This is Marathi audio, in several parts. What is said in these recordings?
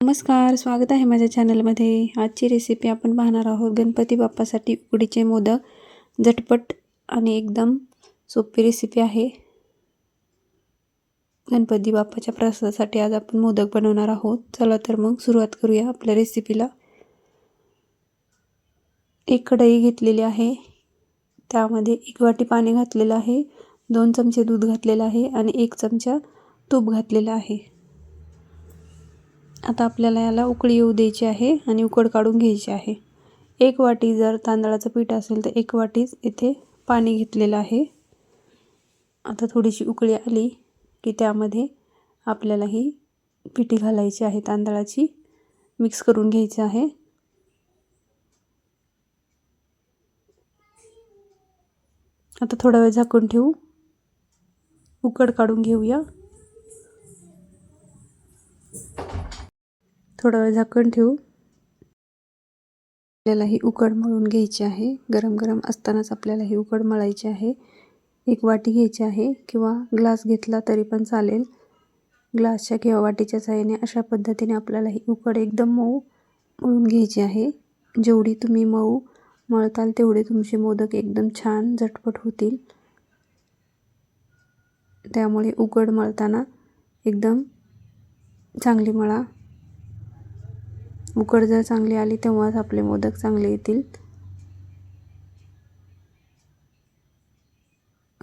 नमस्कार स्वागत आहे माझ्या चॅनलमध्ये. आजची रेसिपी आपण पाहणार आहोत गणपती बाप्पासाठी उकडीचे मोदक. झटपट आणि एकदम सोपी रेसिपी आहे. गणपती बाप्पाच्या प्रसादासाठी आज आपण मोदक बनवणार आहोत. चला तर मग सुरुवात करूया आपल्या रेसिपीला एक कढई घेतलेली आहे. त्यामध्ये एक वाटी पाणी घातलेलं आहे. दोन चमचे दूध घातलेलं आहे आणि एक चमचा तूप घातलेला आहे. आता आपल्याला याला उकळी येऊ द्यायची आहे आणि उकड काढून घ्यायची आहे. एक वाटी जर तांदळाचं पीठ असेल तर एक वाटीच इथे पाणी घेतलेलं आहे. आता थोडीशी उकळी आली की त्यामध्ये आपल्याला ही पिठी घालायची आहे तांदळाची मिक्स करून घ्यायची आहे. आता थोडा वेळ झाकून ठेवू. उकड काढून घेऊया. थोडा वेळ झाकण ठेवू. आपल्याला ही उकड मळून घ्यायची आहे. गरम गरम असतानाच आपल्याला ही उकड मळायची आहे. एक वाटी घ्यायची आहे किंवा ग्लास घेतला तरी पण चालेल. ग्लासच्या किंवा वाटीच्या साह्याने अशा पद्धतीने आपल्याला ही उकड एकदम मऊ मळून घ्यायची आहे. जेवढी तुम्ही मऊ मळताल तेवढे तुमचे मोदक एकदम छान झटपट होतील. त्यामुळे उकड मळताना एकदम चांगली मळा. उकड जर चांगली आली तेव्हाच आपले मोदक चांगले येतील.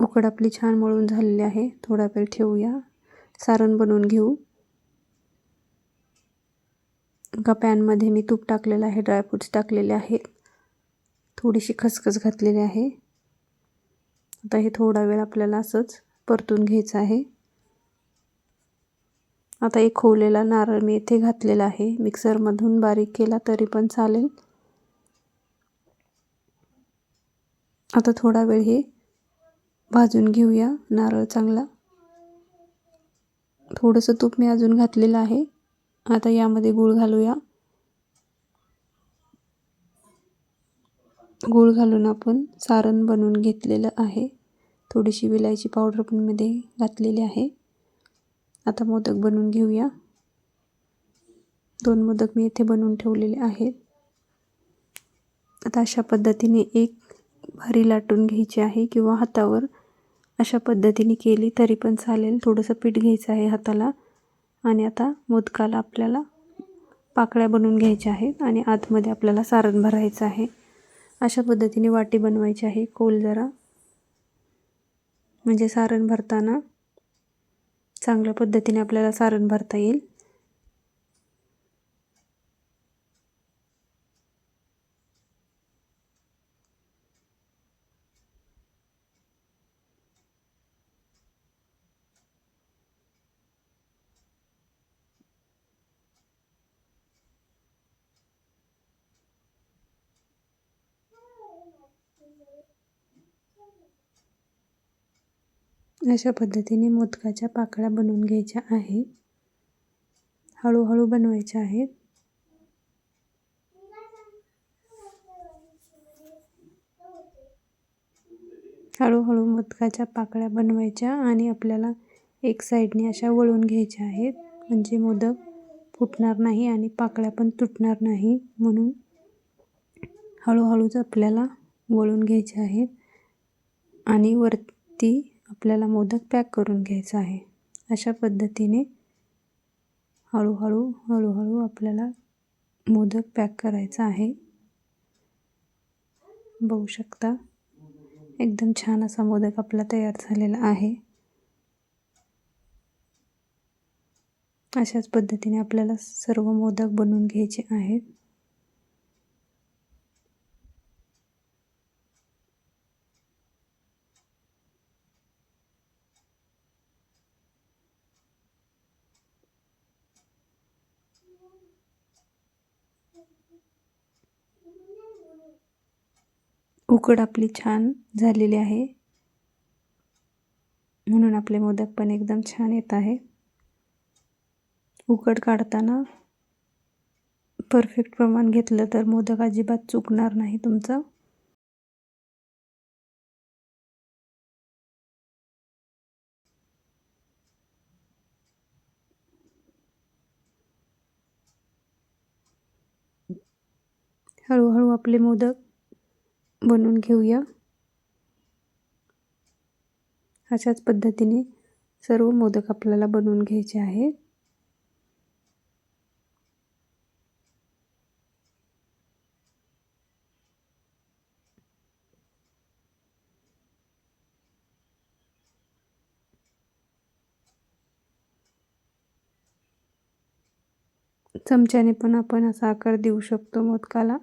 उकड आपली छान मळून झालेली आहे. थोडा वेळ ठेवूया. सारण बनवून घेऊ. एका पॅनमध्ये मी तूप टाकलेलं आहे ड्रायफ्रूट्स टाकलेले आहेत. थोडीशी खसखस घातलेली आहे. आता हे थोडा वेळ आपल्याला असंच परतून घ्यायचं आहे. आता एक खोवलेला नारळ मी इथे घातलेला आहे. मिक्सरमधून बारीक केला तरी पण चालेल. आता थोडा वेळ हे भाजून घेऊया. नारळ चांगला. थोडंसं तूप मी अजून घातलेलं आहे. आता यामध्ये गूळ घालूया. गूळ घालून आपण सारण बनवून घेतलेलं आहे. थोडीशी विलायची पावडर पण मध्ये घातलेली आहे. आता मोदक बनवून घेऊया. दोन मोदक मी इथे बनवून ठेवलेले आहेत. आता अशा पद्धतीने एक भारी लाटून घ्यायची आहे किंवा हातावर. अशा पद्धतीने केली तरी पण चालेल. थोडंसं पीठ घ्यायचं आहे हाताला. आणि आता मोदकाला आपल्याला पाकळ्या बनवून घ्यायच्या आहेत आणि आतमध्ये आपल्याला सारण भरायचं आहे. अशा पद्धतीने वाटी बनवायची आहे. कोल जरा. म्हणजे सारण भरताना चांगल्या पद्धतीने आपल्याला सारण भरता येईल. अशा पद्धतीने मोदकाच्या पाकळ्या बनवून घ्यायच्या आहेत. हळूहळू बनवायच्या आहेत. हळूहळू मोदकाच्या पाकळ्या बनवायच्या आणि आपल्याला एक साईडने अशा वळून घ्यायच्या आहेत. म्हणजे मोदक फुटणार नाही आणि पाकळ्या पण तुटणार नाही म्हणून हळूहळूच आपल्याला वळून घ्यायचे आहेत. आणि वरती आपल्याला मोदक पॅक करून घ्यायचा आहे. अशा पद्धतीने हळूहळू हळूहळू आपल्याला मोदक पॅक करायचा आहे. बघू शकता एकदम छान असा मोदक आपला तयार झालेला आहे. अशाच पद्धतीने आपल्याला सर्व मोदक बनवून घ्यायचे आहेत. उकड आपली छान झालेली आहे. म्हणून आपले मोदक पण एकदम छान येत आहे. उकड काढताना परफेक्ट प्रमाण घेतलं तर मोदक अजिबात चुकणार नाही तुमचं. हळूहळू आपले मोदक बनवून घेऊया. अशाच पद्धतीने सर्व मोदक आपल्याला बनवून घ्यायचे आहे चमच्याने पण आपण असा आकार देऊ शकतो मोदकाला.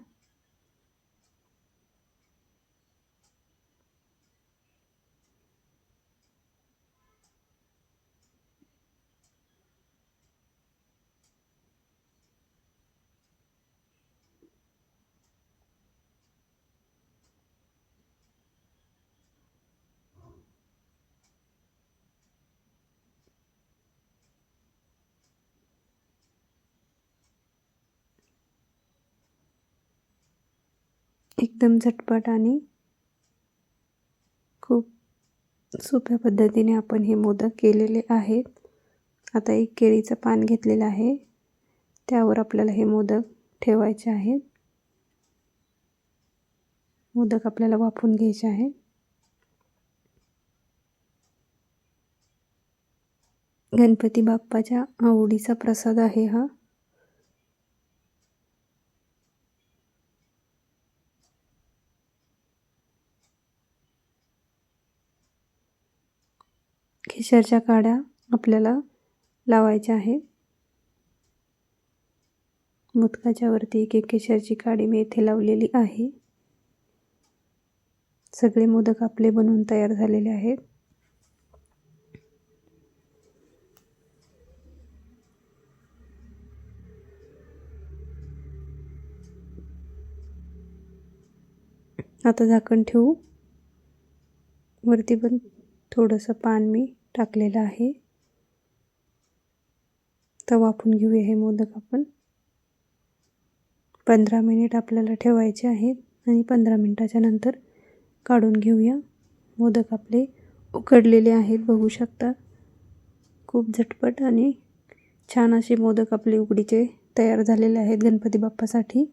एकदम झटपट आणि खूप सोप्या पद्धतीने आपण हे मोदक केलेले आहेत. आता एक केळीचं पान घेतलेलं आहे. त्यावर आपल्याला हे मोदक ठेवायचे आहेत. मोदक आपल्याला वाफून घ्यायचे आहे गणपती बाप्पाच्या आवडीचा प्रसाद आहे हा. केशरच्या काड्या आपल्याला लावायच्या आहेत. मोदकाच्या वरती एक एक केशरची काडी मी येथे लावलेली आहे. सगळे मोदक आपले बनवून तयार झालेले आहेत. आता झाकण ठेवू. वरती पण थोडंसं पान मी टाकलेलं आहे. तर वाफून घेऊया हे मोदक आपण. पंधरा मिनिट आपल्याला ठेवायचे आहेत आणि पंधरा मिनटाच्या नंतर काढून घेऊया. मोदक आपले उकडलेले आहेत बघू शकता. खूप झटपट आणि छान असे मोदक आपले उकडीचे तयार झालेले आहेत गणपती बाप्पासाठी.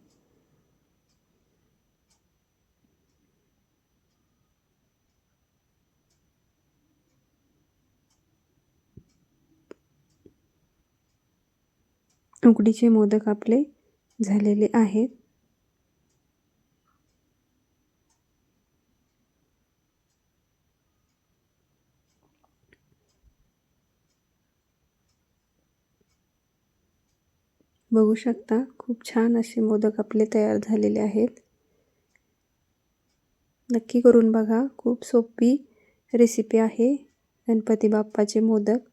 उकडीचे मोदक आपले झालेले आहेत. बघू शकता खूप छान असे मोदक आपले तयार झालेले आहेत. नक्की करून बघा खूप सोपी रेसिपी आहे गणपती बाप्पाचे मोदक.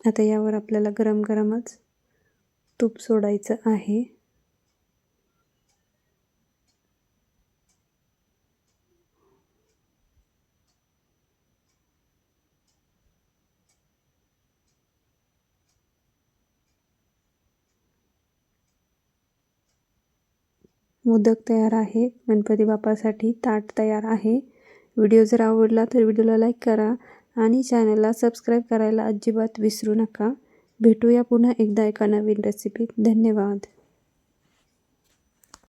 आता यावर आपल्याला गरम गरमच तूप सोडायचं आहे. मोदक तयार आहे. गणपती बाप्पासाठी ताट तयार आहे. व्हिडिओ जर आवडला तर व्हिडिओला लाईक करा. आणि चॅनलला सबस्क्राईब करायला अजिबात विसरू नका. भेटूया पुन्हा एकदा एका नवीन रेसिपीत धन्यवाद.